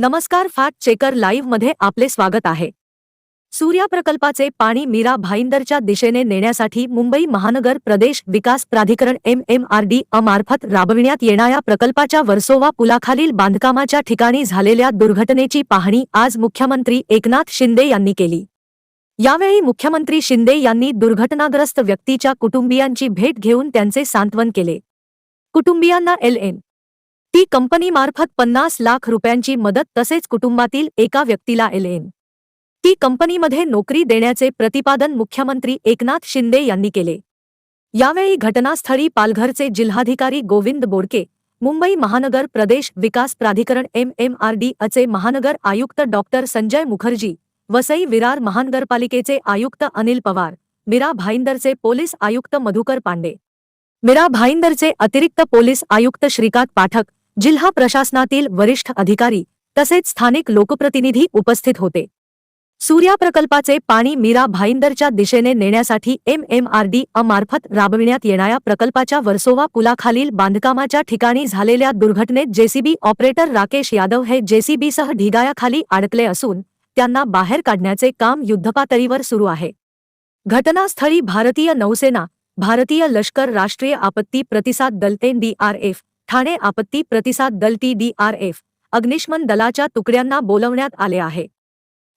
नमस्कार fact checker लाईव्हमध्ये आपले स्वागत आहे. सूर्या प्रकल्पाचे पाणी मीरा भाईंदरच्या दिशेने नेण्यासाठी मुंबई महानगर प्रदेश विकास प्राधिकरण एम एम आर डी अमार्फत राबविण्यात येणाऱ्या प्रकल्पाच्या वर्सोवा पुलाखालील बांधकामाच्या ठिकाणी झालेल्या दुर्घटनेची पाहणी आज मुख्यमंत्री एकनाथ शिंदे यांनी केली. यावेळी मुख्यमंत्री शिंदे यांनी दुर्घटनाग्रस्त व्यक्तीच्या कुटुंबियांची भेट घेऊन त्यांचे सांत्वन केले. कुटुंबियांना एल एन ती कंपनीमार्फत पन्नास लाख रुपयांची मदत तसेच कुटुंबातील एका व्यक्तीला एलेन. ती कंपनीमध्ये नोकरी देण्याचे प्रतिपादन मुख्यमंत्री एकनाथ शिंदे यांनी केले. यावेळी घटनास्थळी पालघरचे जिल्हाधिकारी गोविंद बोडके मुंबई महानगर प्रदेश विकास प्राधिकरण एम एम आर डी अचे महानगर आयुक्त डॉक्टर संजय मुखर्जी वसई विरार महानगरपालिकेचे आयुक्त अनिल पवार मीरा भाईंदरचे पोलीस आयुक्त मधुकर पांडे. मीरा भाईंदरचे अतिरिक्त पोलीस आयुक्त श्रीकांत पाठक जिल्हा प्रशासनातील वरिष्ठ अधिकारी तसेच स्थानिक लोकप्रतिनिधी उपस्थित होते. सूर्या प्रकल्पाचे पाणी मीरा भाईंदरच्या दिशेने नेण्यासाठी M M R D A मार्फत राबविण्यात येणाऱ्या प्रकल्पाच्या वर्सोवा पुलाखालील बांधकामाच्या ठिकाणी झालेल्या दुर्घटनेत जेसीबी ऑपरेटर राकेश यादव हे जेसीबीसह ढिगायाखाली अडकले असून त्यांना बाहेर काढण्याचे काम युद्धपातळीवर सुरू आहे. घटनास्थळी भारतीय नौसेना भारतीय लष्कर राष्ट्रीय आपत्ती प्रतिसाद दल एनडीआरएफ ठाणे आपत्ती प्रतिसाद दल टीडीआरएफ अग्निशमन दलाच्या तुकड्यांना बोलवण्यात आले आहे.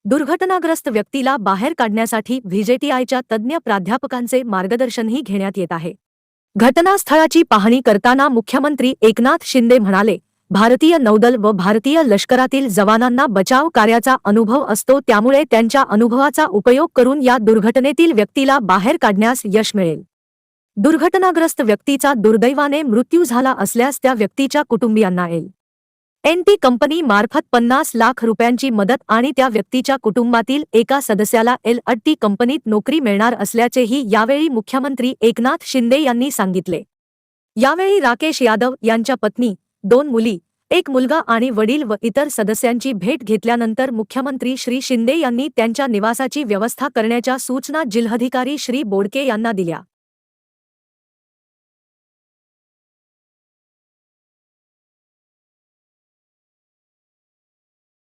दुर्घटनाग्रस्त व्यक्तीला बाहेर काढण्यासाठी व्हीजेटीआयच्या तज्ज्ञ प्राध्यापकांचे मार्गदर्शनही घेण्यात येत आहे. घटनास्थळाची पाहणी करताना मुख्यमंत्री एकनाथ शिंदे म्हणाले भारतीय नौदल व भारतीय लष्करातील जवानांना बचाव कार्याचा अनुभव असतो त्यामुळे त्यांच्या अनुभवाचा उपयोग करून या दुर्घटनेतील व्यक्तीला बाहेर काढण्यास यश मिळेल. दुर्घटनाग्रस्त व्यक्तीचा दुर्दैवाने मृत्यू झाला असल्यास त्या व्यक्तीच्या कुटुंबियांना एल. एन. टी. कंपनी मार्फत पन्नास लाख रुपयांची मदत आणि त्या व्यक्तीच्या कुटुंबातील एका सदस्याला एल. अट्टी कंपनीत नोकरी मिळणार असल्याचेही यावेळी मुख्यमंत्री एकनाथ शिंदे यांनी सांगितले. यावेळी राकेश यादव यांच्या पत्नी दोन मुली एक मुलगा आणि वडील व इतर सदस्यांची भेट घेतल्यानंतर मुख्यमंत्री श्री शिंदे यांनी त्यांच्या निवासाची व्यवस्था करण्याच्या सूचना जिल्हाधिकारी श्री बोडके यांना दिल्या.